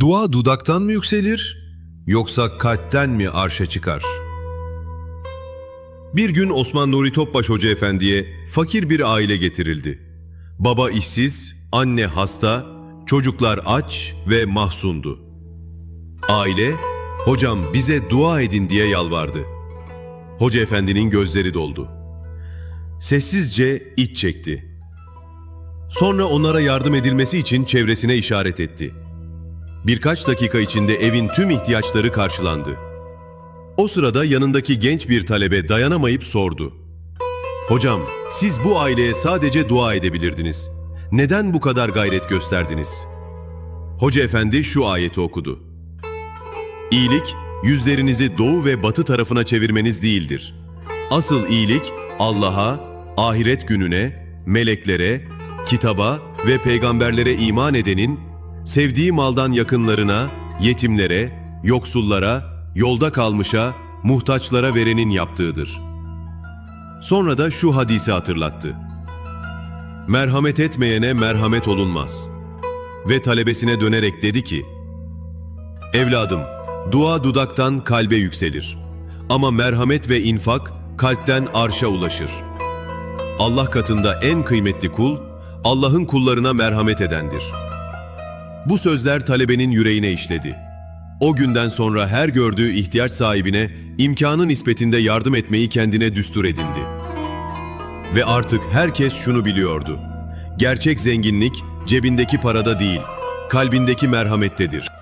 Dua dudaktan mı yükselir yoksa kalpten mi arşa çıkar? Bir gün Osman Nuri Topbaş Hoca Efendi'ye fakir bir aile getirildi. Baba işsiz, anne hasta, çocuklar aç ve mahzundu. Aile, hocam bize dua edin diye yalvardı. Hoca Efendi'nin gözleri doldu. Sessizce iç çekti. Sonra onlara yardım edilmesi için çevresine işaret etti. Birkaç dakika içinde evin tüm ihtiyaçları karşılandı. O sırada yanındaki genç bir talebe dayanamayıp sordu. Hocam, siz bu aileye sadece dua edebilirdiniz. Neden bu kadar gayret gösterdiniz? Hoca efendi şu ayeti okudu. İyilik, yüzlerinizi doğu ve batı tarafına çevirmeniz değildir. Asıl iyilik Allah'a, ahiret gününe, meleklere, kitaba ve peygamberlere iman edenin, sevdiği maldan yakınlarına, yetimlere, yoksullara, yolda kalmışa, muhtaçlara verenin yaptığıdır. Sonra da şu hadisi hatırlattı. Merhamet etmeyene merhamet olunmaz. Ve talebesine dönerek dedi ki, Evladım, dua dudaktan kalbe yükselir. Ama merhamet ve infak kalpten arşa ulaşır. Allah katında en kıymetli kul, Allah'ın kullarına merhamet edendir. Bu sözler talebenin yüreğine işledi. O günden sonra her gördüğü ihtiyaç sahibine imkanı nispetinde yardım etmeyi kendine düstur edindi. Ve artık herkes şunu biliyordu. Gerçek zenginlik cebindeki parada değil, kalbindeki merhamettedir.